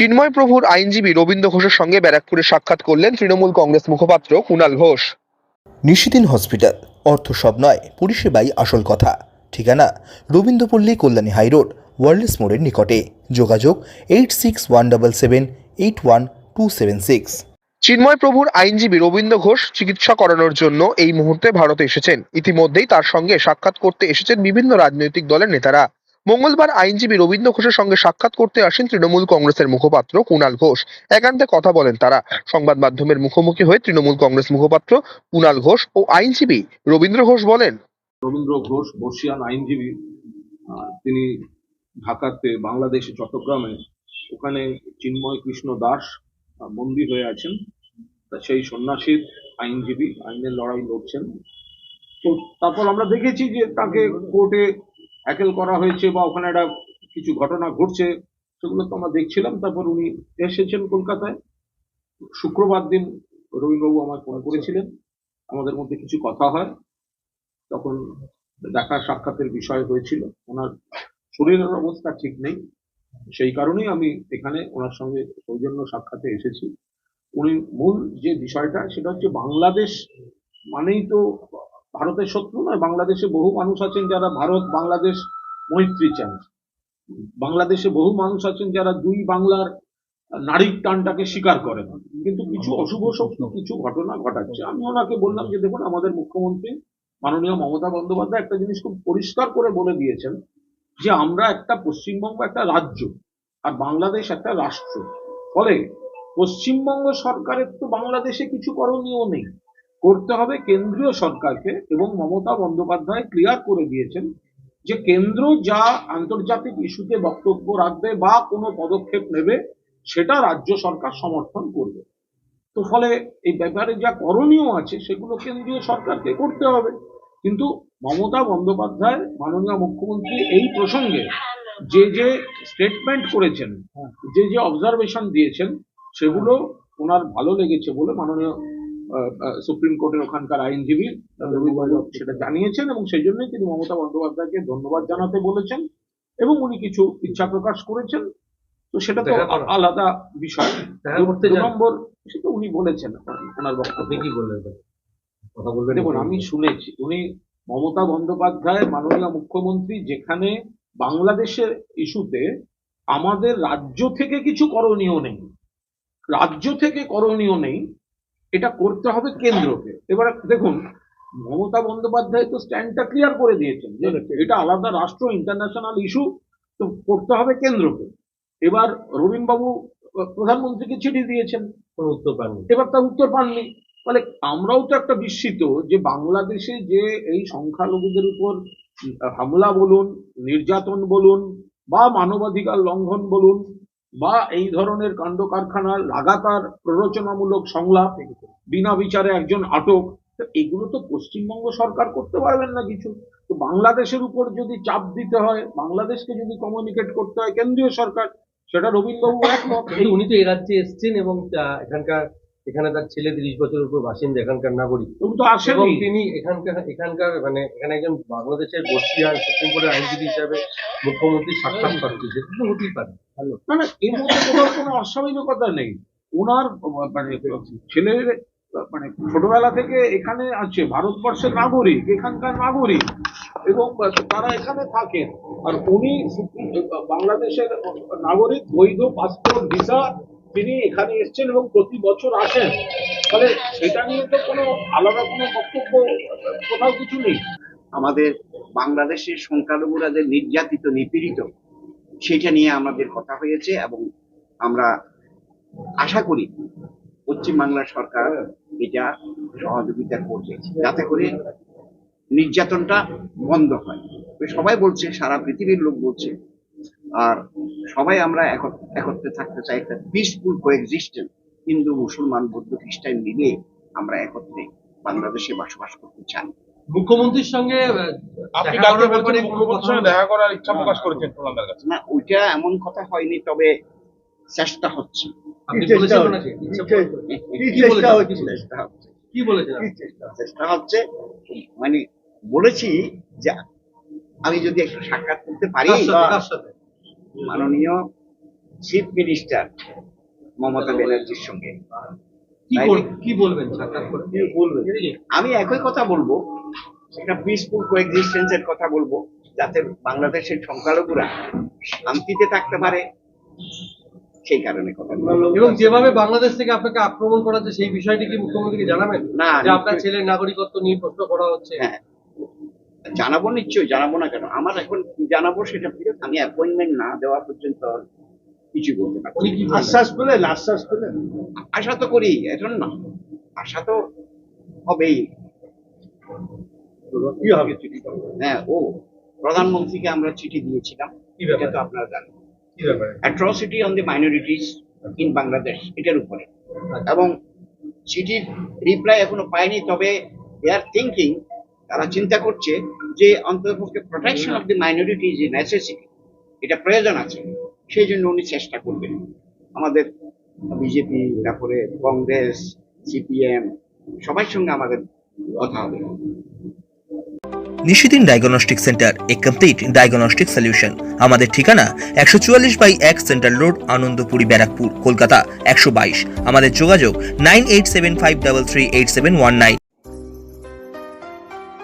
চিন্ময় প্রভুর আইনজীবী রবীন্দ্র ঘোষের সঙ্গে ব্যারাকপুরে সাক্ষাৎ করলেন তৃণমূল কংগ্রেস মুখপাত্র কুণাল ঘোষ। নিশিদিন হসপিটাল অর্থ সব নয় পরিষেবাই আসল কথা। ঠিকানা রবীন্দ্রপল্লী কল্যাণী হাইরোড ওয়ার্ল্ডস মোড়ের নিকটে। যোগাযোগ eight six one double seven eight one two seven six. Chinmoy প্রভুর আইনজীবী রবীন্দ্র ঘোষ চিকিৎসা করানোর জন্য এই মুহূর্তে ভারতে এসেছেন। ইতিমধ্যেই তার সঙ্গে সাক্ষাৎ করতে এসেছেন বিভিন্ন রাজনৈতিক দলের নেতারা। মঙ্গলবার আইনজীবী রবীন্দ্র ঘোষের সঙ্গে সাক্ষাৎ করতে আসেন তৃণমূল কংগ্রেসের মুখপাত্র কুণাল ঘোষ। একান্তে কথা বলেন তারা। সংবাদ মাধ্যমের মুখোমুখি হয়ে তৃণমূল কংগ্রেস মুখপাত্র কুণাল ঘোষ ও আইনজীবী রবীন্দ্র ঘোষ বলেন, রবীন্দ্র ঘোষ, বর্ষিয়ান আইনজীবী তিনি ঢাকাতে বাংলাদেশে, চট্টগ্রামে, ওখানে চিন্ময় কৃষ্ণ দাস বন্দী হয়ে আছেন। সেই সন্ন্যাসীর আইনজীবী, আইনের লড়াই লড়ছেন। তো তারপর আমরা দেখেছি যে তাকে কোর্টে হ্যাকেল করা হয়েছে বা ওখানে একটা কিছু ঘটনা ঘটছে, সেগুলো তো আমরা দেখছিলাম। তারপর উনি এসেছেন কলকাতায়। শুক্রবার দিন রবীন্দ্রবাবু আমায় ফোন করেছিলেন। আমাদের মধ্যে কিছু কথা হয়। তখন দেখা সাক্ষাতের বিষয় হয়েছিল। ওনার শরীরের অবস্থা ঠিক নেই। সেই কারণেই আমি এখানে ওনার সঙ্গে সৌজন্য সাক্ষাতে এসেছি। উনি মূল যে বিষয়টা, সেটা হচ্ছে বাংলাদেশ মানেই তো ভারতের শত্রু নয় বাংলাদেশে বহু মানুষ আছেন যারা ভারত বাংলাদেশ মৈত্রী চান। বাংলাদেশে বহু মানুষ আছেন যারা দুই বাংলার নারীর টানটাকে স্বীকার করেন। কিন্তু কিছু অশুভ শক্তি কিছু ঘটনা ঘটাচ্ছে। আমি ওনাকে বললাম যে দেখুন আমাদের মুখ্যমন্ত্রী মাননীয় মমতা বন্দ্যোপাধ্যায় একটা জিনিস খুব পরিষ্কার করে বলে দিয়েছেন যে আমরা একটা পশ্চিমবঙ্গ একটা রাজ্য আর বাংলাদেশ একটা রাষ্ট্র। ফলে পশ্চিমবঙ্গ সরকারের তো বাংলাদেশে কিছু করণীয় নেই। করতে হবে কেন্দ্রীয় সরকারকে এবং মমতা বন্দ্যোপাধ্যায় ক্লিয়ার করে দিয়েছেন যে কেন্দ্র যা আন্তর্জাতিক ইস্যুতে বক্তব্য রাখবে বা কোনো পদক্ষেপ নেবে সেটা রাজ্য সরকার সমর্থন করবে। তো ফলে এই ব্যাপারে যা করণীয় আছে সেগুলো কেন্দ্রীয় সরকারকে করতে হবে। কিন্তু মমতা বন্দ্যোপাধ্যায় মাননীয় মুখ্যমন্ত্রী এই প্রসঙ্গে যে যে স্টেটমেন্ট করেছেন যে যে অবজারভেশন দিয়েছেন সেগুলো ওনার ভালো লেগেছে বলে মাননীয় সুপ্রিম কোর্টের ওখানকার আইনজীবী সেটা জানিয়েছেন এবং সেই জন্যই তিনি মমতা বন্দ্যোপাধ্যায়কে ধন্যবাদ জানাতে বলেছেন এবং উনি কিছু ইচ্ছা প্রকাশ করেছেন। তো সেটা তো আলাদা বিষয়। নম্বর সেটা উনি বলেছেন ওনার বক্তব্যে। কি বললেন? কথা বলবেন দেখুন আমি শুনেছি উনি মমতা বন্দ্যোপাধ্যায় মাননীয় মুখ্যমন্ত্রী যেখানে বাংলাদেশের ইস্যুতে আমাদের রাজ্য থেকে কিছু করণীয় নেই রাজ্য থেকে করণীয় নেই এটা করতে হবে কেন্দ্রকে। এবার দেখুন মমতা বন্দ্যোপাধ্যায় তো স্ট্যান্ডটা ক্লিয়ার করে দিয়েছেন যে এটা আলাদা রাষ্ট্র ইন্টারন্যাশনাল ইস্যু তো করতে হবে কেন্দ্রকে। এবার রবীন্দ্রবাবু আহ, প্রধানমন্ত্রীকে চিঠি দিয়েছেন। উত্তর পাননি। এবার তার উত্তর পাননি। ফলে আমরাও তো একটা বিস্মিত যে বাংলাদেশে যে এই সংখ্যালঘুদের উপর হামলা বলুন নির্যাতন বলুন বা মানবাধিকার লঙ্ঘন বলুন বা এই ধরনের কাণ্ড কারখানার লাগাতার প্ররোচনামূলক সংলাপ, বিনা বিচারে একজন আটক এগুলো তো পশ্চিমবঙ্গ সরকার করতে পারবেন না কিছু। তো বাংলাদেশের উপর যদি চাপ দিতে হয়, বাংলাদেশকে যদি কমিউনিকেট করতে হয়, কেন্দ্রীয় সরকার, সেটা রবীন্দ্রবাবু একমত। উনি তো এরাজ্যে রাজ্যে এসছেন এবং এখানকার এখানে তার ছেলে তিরিশ বছরের উপর বাসিন্দা এখানকার নাগরিক। তো এবং আসেনি তিনি এখানকার এখানকার মানে এখানে একজন বাংলাদেশের বর্ষিয়ান সুপ্রিম কোর্টের আইনজীবী হিসাবে মুখ্যমন্ত্রী সাক্ষাৎ পাচ্ছে সেটা তো হতেই পারে। ভালো। না না এর মধ্যে কোথাও কোনো অস্বাভাবিকতা নেই। ওনার মানে ছেলের মানে ছোটবেলা থেকে এখানে আছে ভারতবর্ষের নাগরিক এখানকার নাগরিক। এবং তারা এখানে থাকেন। আর উনি বাংলাদেশের নাগরিক বৈধ পাসপোর্ট ভিসা তিনি এখানে এসেছেন এবং প্রতি বছর আসেন। ফলে সেটা নিয়ে তো কোনো আলাদা কোনো বক্তব্য কোথাও কিছু নেই। আমাদের বাংলাদেশের সংখ্যালঘুরা যে নির্যাতিত, নিপীড়িত, সেটা নিয়ে আমাদের কথা হয়েছে এবং আমরা আশা করি পশ্চিমবাংলার সরকার এটা সহযোগিতা করবে, যাতে করে নির্যাতনটা বন্ধ হয়। সবাই বলছে, সারা পৃথিবীর লোক বলছে আর সবাই আমরা একত- একত্রে থাকতে চাই একটা পিসফুল কোএক্সিস্টেন্স হিন্দু মুসলমান বৌদ্ধ খ্রিস্টান মিলে আমরা একত্রে বাংলাদেশে বসবাস করতে চাই। মুখ্যমন্ত্রীর সঙ্গে আপনি দেখা কালকে করার বলছেন মুখ্যমন্ত্রীর সঙ্গে দেখা করার ইচ্ছা প্রকাশ করেছেন কাছে। না ওইটা এমন কথা হয়নি তবে চেষ্টা হচ্ছে। আপনি বলেছেন ওনাকে কি বলেছেন? চেষ্টা হচ্ছে। কি বলেছেন? চেষ্টা হচ্ছে? মানে বলেছি যে আমি যদি একটু সাক্ষাৎ করতে পারি সাথে? মাননীয় চিফ মিনিস্টার মমতা ব্যানার্জির সঙ্গে। কি বলবেন কি আমি একই কথা বলব একটা পিসফুল কোএক্সিস্টেন্সের কথা বলব যাতে বাংলাদেশের সংখ্যালঘুরা শান্তিতে থাকতে পারে সেই কারণে কথা এবং যেভাবে বাংলাদেশ থেকে আপনাকে আক্রমণ করা হচ্ছে সেই বিষয়টি কি মুখ্যমন্ত্রীকে জানাবেন? না, যে আপনার ছেলের নাগরিকত্ব নিয়ে প্রশ্ন করা হচ্ছে। হ্যাঁ। জানাব নিশ্চয়ই জানাব না কেন? আমার এখন কি জানাব সেটা ফিরে আমি অ্যাপয়েন্টমেন্ট না দেওয়া পর্যন্ত কিছু উনি না। আশ্বাস পেলেন? আশ্বাস পেলেন? আশা তো করি এখন না। আশা তো হবেই। কি হবে? হ্যাঁ ও প্রধানমন্ত্রীকে আমরা চিঠি দিয়েছিলাম। এটা তো আপনারা জানেন। Atrocity on the minorities in Bangladesh এটার উপরে। এবং চিঠির রিপ্লাই এখনও পাইনি তবে দে আর থিঙ্কিং তারা চিন্তা করছে যে অন্ততপক্ষে protection of the minority is necessity এটা প্রয়োজন আছে। সেই জন্য উনি চেষ্টা করবেন। আমাদের বিজেপি, তারপরে কংগ্রেস, সিপিএম, সবার সঙ্গে আমাদের কথা হবে। নিশিদিন ডায়াগনস্টিক সেন্টার এ কমপ্লিট ডায়াগনস্টিক সলিউশন আমাদের ঠিকানা একশো চুয়াল্লিশ বাই এক সেন্ট্রাল রোড, আনন্দপুরি, ব্যারাকপুর, কলকাতা, একশো বাইশ। আমাদের যোগাযোগ nine eight seven five double three eight seven one nine.